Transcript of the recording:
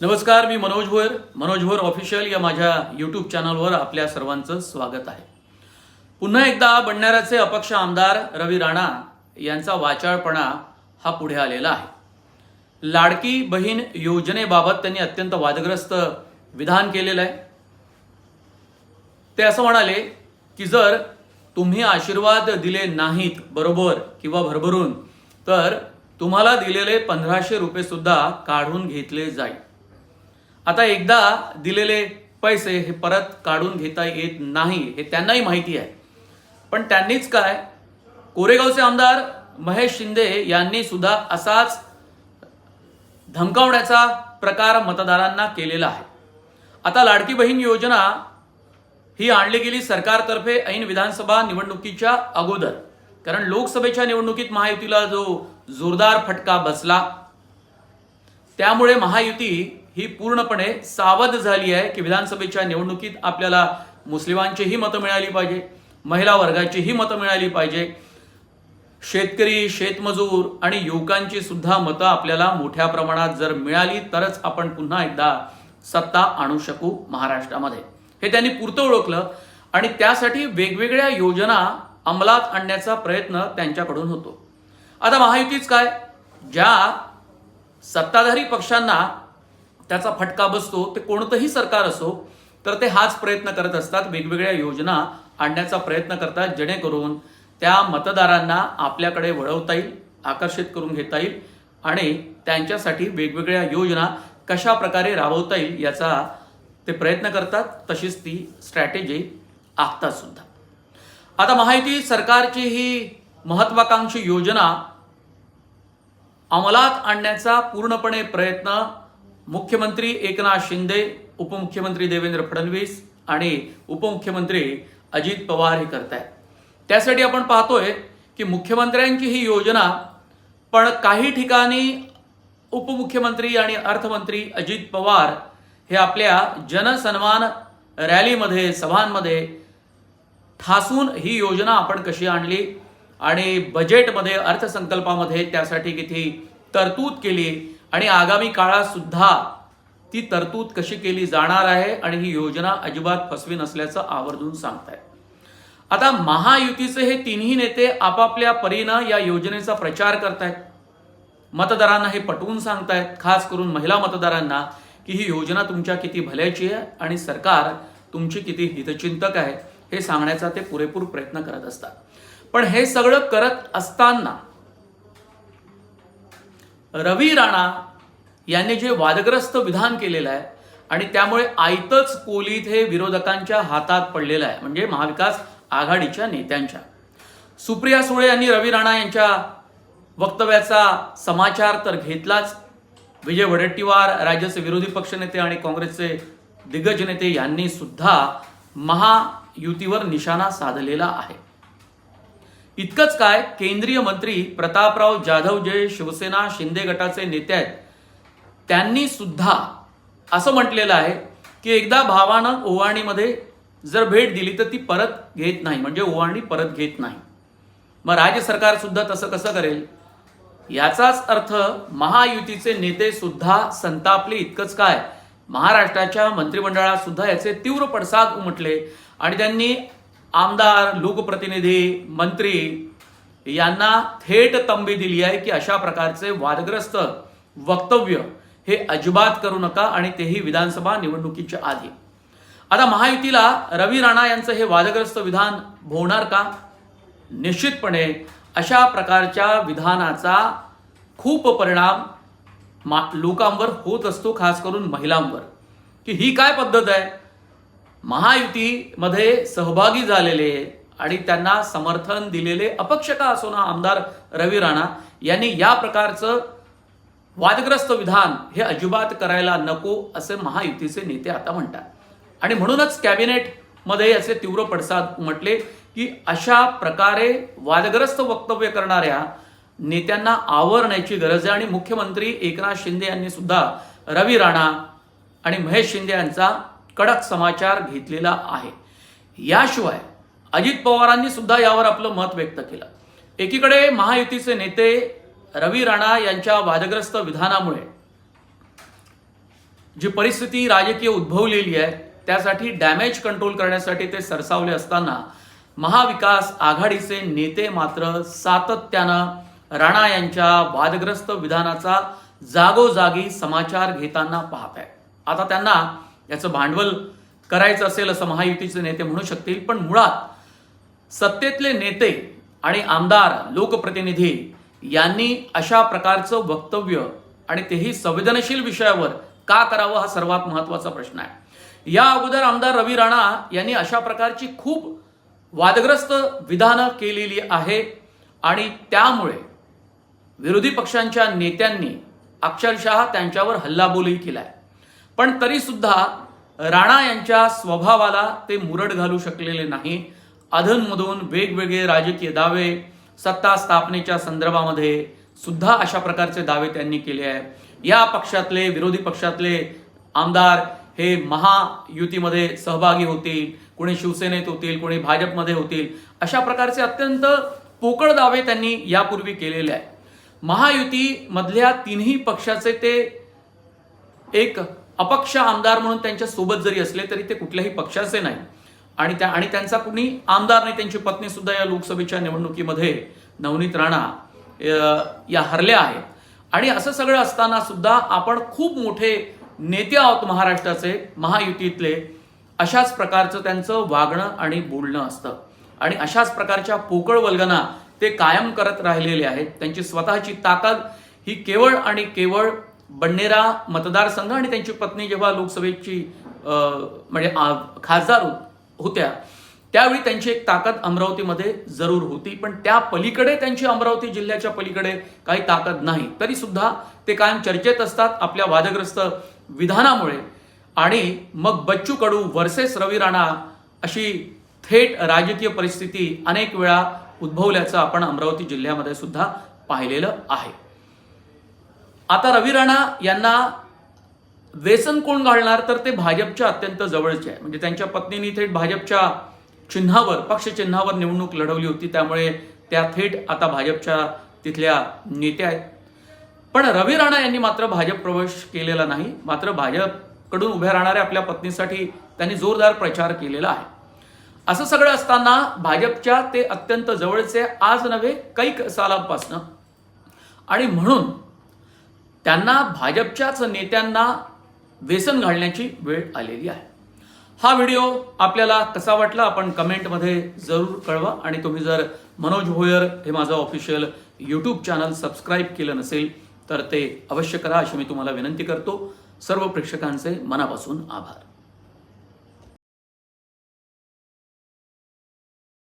नमस्कार मी मनोज भोयर. मनोज भोयर ऑफिशियल या माझ्या यूट्यूब चॅनलवर आपल्या सर्वांचं स्वागत आहे. पुन्हा एकदा बंडाऱ्याचे अपक्ष आमदार रवी राणा यांचा वाचाळपणा हा पुढे आलेला आहे. लाडकी बहीण योजनेबाबत त्यांनी अत्यंत वादग्रस्त विधान केलेलं आहे. ते असं म्हणाले की जर तुम्ही आशीर्वाद दिले नाहीत बरोबर किंवा भरभरून तर तुम्हाला दिलेले पंधराशे रुपये सुद्धा काढून घेतले जाईल. आता एकदा दिलेले पैसे हे परत काढून घेता येत नाही हे त्यांनाही माहिती आहे. पण त्यांनीच काय? कोरेगावचे आमदार महेश शिंदे यांनी सुद्धा असाच धमकावण्याचा प्रकार मतदारांना केलेला आहे. आता लाडकी बहीण योजना ही आणली गेली सरकारतर्फे ऐन विधानसभा निवडणुकीच्या अगोदर. कारण लोकसभेच्या निवडणुकीत महायुतीला जो जोरदार फटका बसला त्यामुळे महायुती ही पूर्णपणे सावध झाली आहे की विधानसभेच्या निवडणुकीत आपल्याला मुस्लिमांचीही मतं मिळाली पाहिजे महिला वर्गाचीही मतं मिळाली पाहिजे. शेतकरी शेतमजूर आणि युवकांची सुद्धा मतं आपल्याला मोठ्या प्रमाणात जर मिळाली तरच आपण पुन्हा एकदा सत्ता आणू शकू महाराष्ट्रामध्ये. हे त्यांनी पुरतं ओळखलं आणि त्यासाठी वेगवेगळ्या योजना अंमलात आणण्याचा प्रयत्न त्यांच्याकडून होतो. आता महायुतीच काय? ज्या सत्ताधारी पक्षांना त्याचा फटका बसतो ते कोणतंही सरकार असो तर ते हाच प्रयत्न करत असतात वेगवेगळ्या योजना आणण्याचा प्रयत्न करतात जेणेकरून त्या मतदारांना आपल्याकडे वळवता येईल आकर्षित करून घेता येईल आणि त्यांच्यासाठी वेगवेगळ्या योजना कशा प्रकारे राबवता येईल याचा ते प्रयत्न करतात तशीच ती स्ट्रॅटेजी आखतात सुद्धा. आता माहिती सरकारची ही महत्वाकांक्षी योजना अंमलात आणण्याचा पूर्णपणे प्रयत्न मुख्यमंत्री एकनाथ शिंदे उपमुख्यमंत्री देवेंद्र फडणवीस आणि उपमुख्यमंत्री अजित पवार हे करत आहेत. त्यासाठी आपण पाहतोय की मुख्यमंत्र्यांची ही योजना पण काही ठिकाणी उपमुख्यमंत्री आणि अर्थमंत्री अजित पवार हे आपल्या जनसन्मान रॅलीमध्ये सभांमध्ये ठासून ही योजना आपण कशी आणली आणि बजेटमध्ये अर्थसंकल्पामध्ये त्यासाठी किती तरतूद केली आणि आगामी काळात सुद्धा ती तरतूद कशी केली जाणार आहे आणि ही योजना अजिबात फसवी नसल्याचं आवर्जून सांगतायत. आता महायुतीचे हे तिन्ही नेते आपापल्या परीनं या योजनेचा प्रचार करतायत. मतदारांना हे पटवून सांगतायत खास करून महिला मतदारांना की ही योजना तुमच्या किती भल्याची आहे आणि सरकार तुमची किती हितचिंतक आहे हे सांगण्याचा ते पुरेपूर प्रयत्न करत असतात. पण हे सगळं करत असताना रवी राणा यांनी जे वादग्रस्त विधान केलेलं आहे आणि त्यामुळे आयतच कोलीत हे विरोधकांच्या हातात पडलेलं आहे म्हणजे महाविकास आघाडीच्या नेत्यांच्या. सुप्रिया सुळे यांनी रवी राणा यांच्या वक्तव्याचा समाचार तर घेतलाच. विजय वडेट्टीवार राज्याचे विरोधी पक्षनेते आणि काँग्रेसचे दिग्गज नेते यांनी सुद्धा महायुतीवर निशाणा साधलेला आहे. इतकंच काय केंद्रीय मंत्री प्रतापराव जाधव जे शिवसेना शिंदे गटाचे नेते आहेत त्यांनी सुद्धा असं म्हटलेलं आहे की एकदा भावानं ओवाणीमध्ये जर भेट दिली तर ती परत घेत नाही म्हणजे ओवाळणी परत घेत नाही. मग राज्य सरकार सुद्धा तसं कसं करेल? याचाच अर्थ महायुतीचे नेते सुद्धा संतापले इतकंच काय महाराष्ट्राच्या मंत्रिमंडळात सुद्धा याचे तीव्र पडसाद उमटले आणि त्यांनी आमदार लोकप्रतिनिधी मंत्री यांना थेट तंबी दिली आहे की अशा प्रकारचे वादग्रस्त वक्तव्य हे अजिबात करू नका आणि तेही विधानसभा निवडणुकीच्या आधी. आता महायुतीला रवी राणा यांचं हे वादग्रस्त विधान भोवणार का? निश्चितपणे अशा प्रकारच्या विधानाचा खूप परिणाम मा लोकांवर होत असतो खास करून महिलांवर. की ही काय पद्धत आहे? महायुतीमध्ये सहभागी झालेले आणि त्यांना समर्थन दिलेले अपक्ष का असो ना आमदार रवी राणा यांनी या प्रकारचं वादग्रस्त विधान हे अजिबात करायला नको असे महायुतीचे नेते आता म्हणतात. आणि म्हणूनच कॅबिनेटमध्ये याचे तीव्र पडसाद उमटले की अशा प्रकारे वादग्रस्त वक्तव्य करणाऱ्या नेत्यांना आवरण्याची गरज आहे. आणि मुख्यमंत्री एकनाथ शिंदे यांनी सुद्धा रवी राणा आणि महेश शिंदे यांचा कडक समाचार घेतलेला आहे. याशिवाय अजित पवारांनी सुद्धा यावर आपलं मत व्यक्त केलं. एकीकडे महायुतीचे नेते रवी राणा यांच्या वादग्रस्त विधानामुळे जी परिस्थिती राजकीय उद्भवलेली आहे त्यासाठी डॅमेज कंट्रोल करण्यासाठी ते सरसावले असताना महाविकास आघाडीचे नेते मात्र सातत्यानं राणा यांच्या वादग्रस्त विधानाचा जागोजागी समाचार घेताना पाहत आहे आता त्यांना याचं भांडवल करायचं असेल असं महायुतीचे नेते म्हणू शकतील पण मुळात सत्तेतले नेते आणि आमदार लोकप्रतिनिधी यांनी अशा प्रकारचं वक्तव्य आणि तेही संवेदनशील विषयावर का करावं हा सर्वात महत्त्वाचा प्रश्न आहे. या अगोदर आमदार रवी राणा यांनी अशा प्रकारची खूप वादग्रस्त विधानं केलेली आहे आणि त्यामुळे विरोधी पक्षांच्या नेत्यांनी अक्षरशः त्यांच्यावर हल्लाबोलही केलाय. पण तरीसुद्धा राणा यांच्या स्वभावाला ते मुरड घालू शकलेले नाही. अधूनमधून वेगवेगळे राजकीय दावे सत्ता स्थापनेच्या संदर्भामध्ये सुद्धा अशा प्रकारचे दावे त्यांनी केले आहेत. या पक्षातले विरोधी पक्षातले आमदार हे महायुतीमध्ये सहभागी होतील कोणी शिवसेनेत होतील कोणी भाजपमध्ये होतील अशा प्रकारचे अत्यंत पोकळ दावे त्यांनी यापूर्वी केलेले आहे महायुतीमधल्या तिन्ही पक्षाचे ते एक अपक्ष आमदार म्हणून त्यांच्यासोबत जरी असले तरी ते कुठल्याही पक्षाचे नाही. आणि त्या आणि त्यांचा कुणी आमदार नाही त्यांची पत्नी सुद्धा या लोकसभेच्या निवडणुकीमध्ये नवनीत राणा या हरल्या आहेत. आणि असं सगळं असताना सुद्धा आपण खूप मोठे नेते आहोत महाराष्ट्राचे महायुतीतले. अशाच प्रकारचं त्यांचं वागणं आणि बोलणं असतं. आणि अशाच प्रकारच्या पोकळ वल्गना ते कायम करत राहिलेले आहेत. त्यांची स्वतःची ताकद ही केवळ आणि केवळ बडनेरा मतदारसंघ आणि त्यांची पत्नी जेव्हा लोकसभेची म्हणजे खासदार होत्या त्यावेळी त्यांची एक ताकद अमरावतीमध्ये जरूर होती. पण त्या पलीकडे त्यांची अमरावती जिल्ह्याच्या पलीकडे काही ताकद नाही. तरी सुद्धा ते कायम चर्चेत असतात आपल्या वादग्रस्त विधानामुळे. आणि मग बच्चू कडू वर्सेस रवी राणा अशी थेट राजकीय परिस्थिती अनेक वेळा उद्भवल्याचं आपण अमरावती जिल्ह्यामध्ये सुद्धा पाहिलेलं आहे. आता रवी राणा यांना व्यसन कोण घालणार तर ते भाजपच्या अत्यंत जवळचे आहे. म्हणजे त्यांच्या पत्नीने थेट भाजपच्या चिन्हावर पक्षचिन्हावर निवडणूक लढवली होती. त्यामुळे त्या थेट आता भाजपच्या तिथल्या नेत्या आहेत. पण रवी राणा यांनी मात्र भाजप प्रवेश केलेला नाही. मात्र भाजपकडून उभ्या राहणाऱ्या आपल्या पत्नीसाठी त्यांनी जोरदार प्रचार केलेला आहे. असं सगळं असताना भाजपच्या ते अत्यंत जवळचे आज नव्हे कैक सालांपासनं. आणि म्हणून त्यांना भाजपच्याच नेत्यांना व्यसन घालण्याची वेळ आलेली आहे. हा व्हिडिओ आपल्याला कसा वाटला आपण कमेंटमध्ये जरूर कळवा आणि तुम्ही जर मनोज भोयर हे माझं ऑफिशियल यूट्यूब चॅनल सबस्क्राईब केलं नसेल तर ते अवश्य करा अशी मी तुम्हाला विनंती करतो. सर्व प्रेक्षकांचे मनापासून आभार.